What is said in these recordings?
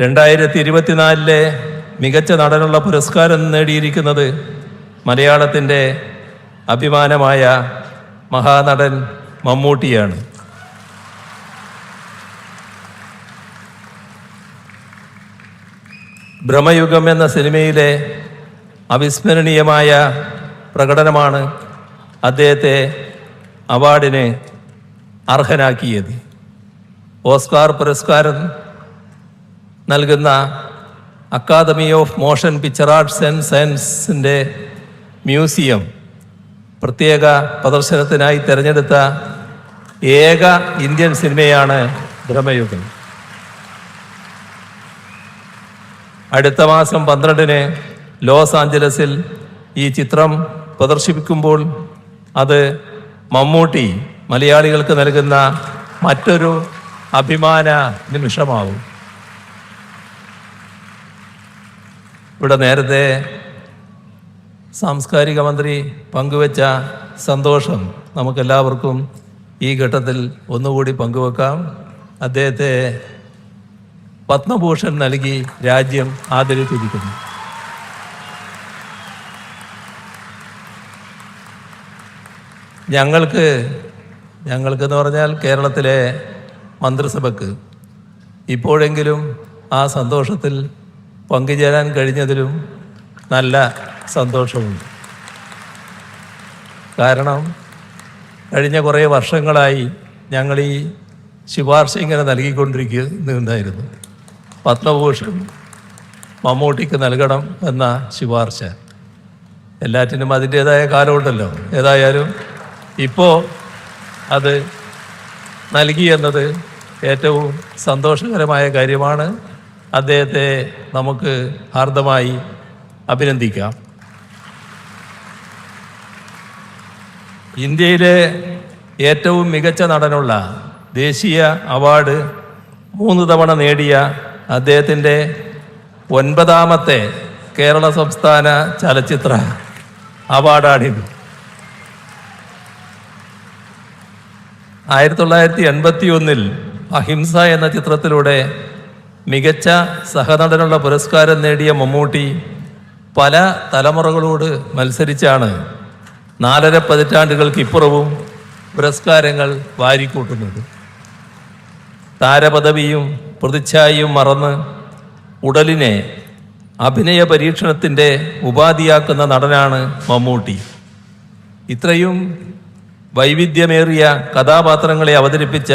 രണ്ടായിരത്തി ഇരുപത്തിനാലിലെ മികച്ച നടനുള്ള പുരസ്കാരം നേടിയിരിക്കുന്നത് മലയാളത്തിന്റെ അഭിമാനമായ മഹാനടൻ മമ്മൂട്ടിയാണ്. ഭ്രമയുഗം എന്ന സിനിമയിലെ അവിസ്മരണീയമായ പ്രകടനമാണ് അദ്ദേഹത്തെ അവാർഡിന് അർഹനാക്കിയത്. ഓസ്കാർ പുരസ്കാരം നൽകുന്ന academy of motion picture arts and സയൻസിന്റെ മ്യൂസിയം പ്രത്യേക പ്രദർശനത്തിനായി തിരഞ്ഞെടുത്ത ഏക ഇന്ത്യൻ സിനിമയാണ് ഭ്രമയുഗം അടുത്ത മാസം പന്ത്രണ്ടിന് ലോസ് ആഞ്ചലസിൽ ഈ ചിത്രം പ്രദർശിപ്പിക്കുമ്പോൾ അത് മമ്മൂട്ടി മലയാളികൾക്ക് നൽകുന്ന മറ്റൊരു അഭിമാന നിമിഷമാവും. ഇവിടെ നേരത്തെ സാംസ്കാരിക മന്ത്രി പങ്കുവച്ച സന്തോഷം നമുക്കെല്ലാവർക്കും ഈ ഘട്ടത്തിൽ ഒന്നുകൂടി പങ്കുവെക്കാം. അദ്ദേഹത്തെ പത്മഭൂഷൺ നൽകി രാജ്യം ആദരിച്ചിരിക്കുന്നു. ഞങ്ങൾക്ക് ഞങ്ങൾക്കെന്ന് പറഞ്ഞാൽ കേരളത്തിലെ മന്ത്രിസഭക്ക് ഇപ്പോഴെങ്കിലും ആ സന്തോഷത്തിൽ പങ്കുചേരാൻ കഴിഞ്ഞതിലും നല്ല സന്തോഷമുണ്ട്. കാരണം കഴിഞ്ഞ കുറേ വർഷങ്ങളായി ഞങ്ങൾ ഈ ശുപാർശ ഇങ്ങനെ നൽകിക്കൊണ്ടിരിക്കുന്നുണ്ടായിരുന്നു പത്മഭൂഷൺ മമ്മൂട്ടിക്ക് നൽകണം എന്ന ശുപാർശ. എല്ലാറ്റിനും അതിന്റേതായ കാലമുണ്ടല്ലോ. ഏതായാലും ഇപ്പോൾ അത് നൽകി എന്നത് ഏറ്റവും സന്തോഷകരമായ കാര്യമാണ്. അദ്ദേഹത്തെ നമുക്ക് ഹാർദമായി അഭിനന്ദിക്കാം. ഇന്ത്യയിലെ ഏറ്റവും മികച്ച നടനുള്ള ദേശീയ അവാർഡ് മൂന്ന് തവണ നേടിയ അദ്ദേഹത്തിന്റെ ഒൻപതാമത്തെ കേരള സംസ്ഥാന ചലച്ചിത്ര അവാർഡാണിത്. ആയിരത്തി തൊള്ളായിരത്തി എൺപത്തി ഒന്നിൽ അഹിംസ എന്ന ചിത്രത്തിലൂടെ മികച്ച സഹനടനുള്ള പുരസ്കാരം നേടിയ മമ്മൂട്ടി പല തലമുറകളോട് മത്സരിച്ചാണ് നാലര പതിറ്റാണ്ടുകൾക്ക് പതിറ്റാണ്ടുകൾക്കിപ്പുറവും പുരസ്കാരങ്ങൾ വാരിക്കൂട്ടുന്നത്. താരപദവിയും പ്രതിച്ഛായയും മറന്ന് ഉടലിനെ അഭിനയ പരീക്ഷണത്തിന്റെ ഉപാധിയാക്കുന്ന നടനാണ് മമ്മൂട്ടി. ഇത്രയും വൈവിധ്യമേറിയ കഥാപാത്രങ്ങളെ അവതരിപ്പിച്ച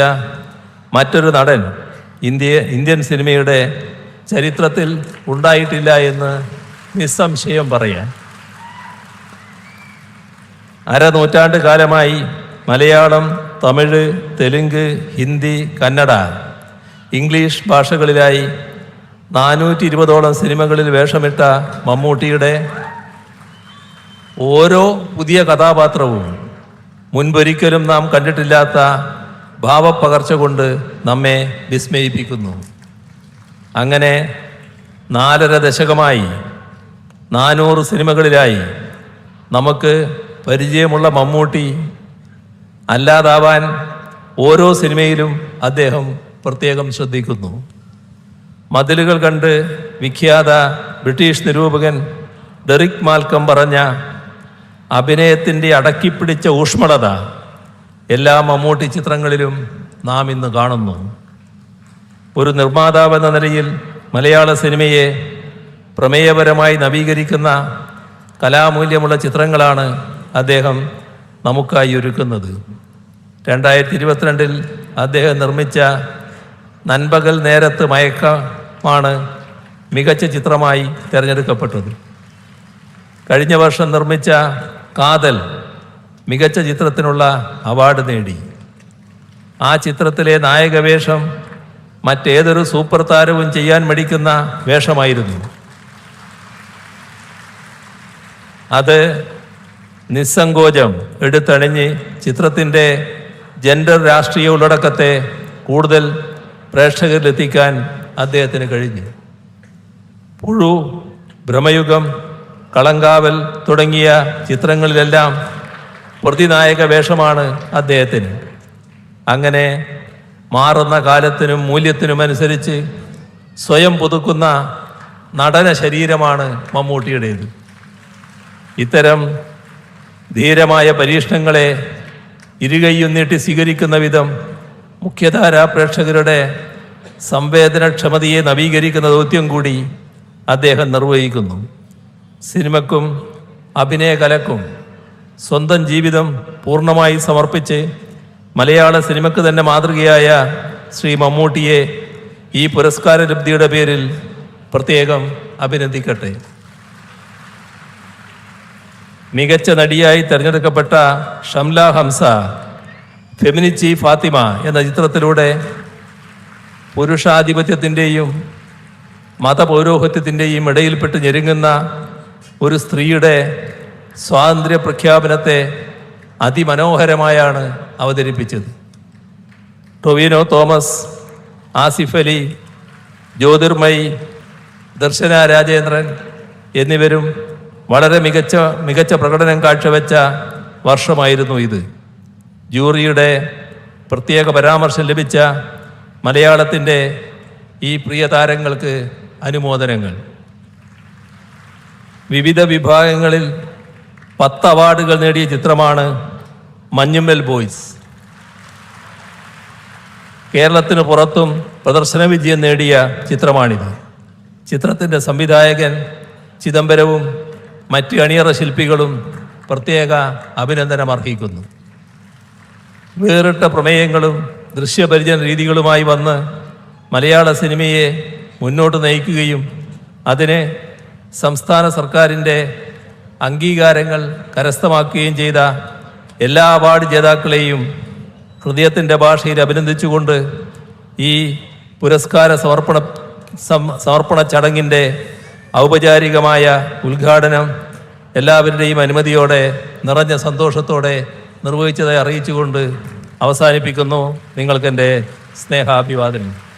മറ്റൊരു നടൻ ഇന്ത്യ ഇന്ത്യൻ സിനിമയുടെ ചരിത്രത്തിൽ ഉണ്ടായിട്ടില്ല എന്ന് നിസ്സംശയം പറയാൻ. അരനൂറ്റാണ്ട് കാലമായി മലയാളം തമിഴ് തെലുങ്ക് ഹിന്ദി കന്നഡ ഇംഗ്ലീഷ് ഭാഷകളിലായി നാനൂറ്റി ഇരുപതോളം സിനിമകളിൽ വേഷമിട്ട മമ്മൂട്ടിയുടെ ഓരോ പുതിയ കഥാപാത്രവും മുൻപൊരിക്കലും നാം കണ്ടിട്ടില്ലാത്ത ഭാവപ്പകർച്ച കൊണ്ട് നമ്മെ വിസ്മയിപ്പിക്കുന്നു. അങ്ങനെ നാലര ദശകമായി നാനൂറ് സിനിമകളിലായി നമുക്ക് പരിചയമുള്ള മമ്മൂട്ടി അല്ലാതാവാൻ ഓരോ സിനിമയിലും അദ്ദേഹം പ്രത്യേകം ശ്രദ്ധിക്കുന്നു. മതിലുകൾ കണ്ട് വിഖ്യാത ബ്രിട്ടീഷ് നിരൂപകൻ ഡെറിക് മാൽക്കം പറഞ്ഞ അഭിനയത്തിന്റെ അടക്കിപ്പിടിച്ച ഊഷ്മളത എല്ലാ മമ്മൂട്ടി ചിത്രങ്ങളിലും നാം ഇന്ന് കാണുന്നു. ഒരു നിർമ്മാതാവ് എന്ന നിലയിൽ മലയാള സിനിമയെ പ്രമേയപരമായി നവീകരിക്കുന്ന കലാമൂല്യമുള്ള ചിത്രങ്ങളാണ് അദ്ദേഹം നമുക്കായി ഒരുക്കുന്നത്. രണ്ടായിരത്തി ഇരുപത്തിരണ്ടിൽ അദ്ദേഹം നിർമ്മിച്ച നൻപകൽ നേരത്ത് മയക്കമാണ് മികച്ച ചിത്രമായി തിരഞ്ഞെടുക്കപ്പെട്ടത്. കഴിഞ്ഞ വർഷം നിർമ്മിച്ച കാതൽ മികച്ച ചിത്രത്തിനുള്ള അവാർഡ് നേടി. ആ ചിത്രത്തിലെ നായകവേഷം മറ്റേതൊരു സൂപ്പർ താരവും ചെയ്യാൻ മടിക്കുന്ന വേഷമായിരുന്നു. അത് നിസ്സങ്കോചം എടുത്തണിഞ്ഞ് ചിത്രത്തിന്റെ ജെൻഡർ രാഷ്ട്രീയ ഉള്ളടക്കത്തെ കൂടുതൽ പ്രേക്ഷകരിലെത്തിക്കാൻ അദ്ദേഹത്തിന് കഴിഞ്ഞു. പുഴു ഭ്രമയുഗം കളങ്കാവൽ തുടങ്ങിയ ചിത്രങ്ങളിലെല്ലാം പ്രതിനായക വേഷമാണ് അദ്ദേഹത്തിന്. അങ്ങനെ മാറുന്ന കാലത്തിനും മൂല്യത്തിനും അനുസരിച്ച് സ്വയം പുതുക്കുന്ന നടന ശരീരമാണ് മമ്മൂട്ടിയുടേത്. ഇത്തരം ധീരമായ പരീക്ഷണങ്ങളെ ഇരുകൈയും നീട്ടി സ്വീകരിക്കുന്ന വിധം മുഖ്യധാരാ പ്രേക്ഷകരുടെ സംവേദനക്ഷമതയെ നവീകരിക്കുന്ന ദൗത്യം കൂടി അദ്ദേഹം നിർവഹിക്കുന്നു. സിനിമക്കും അഭിനയകലക്കും സ്വന്തം ജീവിതം പൂർണമായി സമർപ്പിച്ച് മലയാള സിനിമയ്ക്ക് തന്നെ മാതൃകയായ ശ്രീ മമ്മൂട്ടിയെ ഈ പുരസ്കാര ലബ്ധിയുടെ പേരിൽ പ്രത്യേകം അഭിനന്ദിക്കട്ടെ. മികച്ച നടിയായി തിരഞ്ഞെടുക്കപ്പെട്ട ഷംല ഹംസ ഫെമിനിച്ചി ഫാത്തിമ എന്ന ചിത്രത്തിലൂടെ പുരുഷാധിപത്യത്തിന്റെയും മതപൗരോഹിത്യത്തിന്റെയും ഇടയിൽപ്പെട്ട് ഞെരുങ്ങുന്ന ഒരു സ്ത്രീയുടെ സ്വാതന്ത്ര്യ പ്രഖ്യാപനത്തെ അതിമനോഹരമായാണ് അവതരിപ്പിച്ചത്. ടൊവിനോ തോമസ് ആസിഫ് അലി ജ്യോതിർമയി ദർശന രാജേന്ദ്രൻ എന്നിവരും വളരെ മികച്ച മികച്ച പ്രകടനം കാഴ്ചവെച്ച വർഷമായിരുന്നു ഇത്. ജൂറിയുടെ പ്രത്യേക പരാമർശം ലഭിച്ച മലയാളത്തിന്റെ ഈ പ്രിയ താരങ്ങൾക്ക് അനുമോദനങ്ങൾ. വിവിധ വിഭാഗങ്ങളിൽ പത്ത് അവാർഡുകൾ നേടിയ ചിത്രമാണ് മഞ്ഞുമ്മൽ ബോയ്സ്. കേരളത്തിന് പുറത്തും പ്രദർശന വിജയം നേടിയ ചിത്രമാണിത്. ചിത്രത്തിന്റെ സംവിധായകൻ ചിദംബരവും മറ്റ് അണിയറ ശില്പികളും പ്രത്യേക അഭിനന്ദനം അർഹിക്കുന്നു വേറിട്ട പ്രമേയങ്ങളും ദൃശ്യപരിചയ രീതികളുമായി വന്ന് മലയാള സിനിമയെ മുന്നോട്ട് നയിക്കുകയും അതിനെ സംസ്ഥാന സർക്കാരിന്റെ അംഗീകാരങ്ങൾ കരസ്ഥമാക്കുകയും ചെയ്ത എല്ലാ അവാർഡ് ജേതാക്കളെയും ഹൃദയത്തിന്റെ ഭാഷയിൽ അഭിനന്ദിച്ചുകൊണ്ട് ഈ പുരസ്കാര സമർപ്പണ സമർപ്പണ ചടങ്ങിന്റെ ഔപചാരികമായ ഉദ്ഘാടനം എല്ലാവരുടെയും അനുമതിയോടെ നിറഞ്ഞ സന്തോഷത്തോടെ നിർവഹിച്ചതായി അറിയിച്ചുകൊണ്ട് അവസാനിപ്പിക്കുന്നു. നിങ്ങൾക്കെന്റെ സ്നേഹാഭിവാദനം.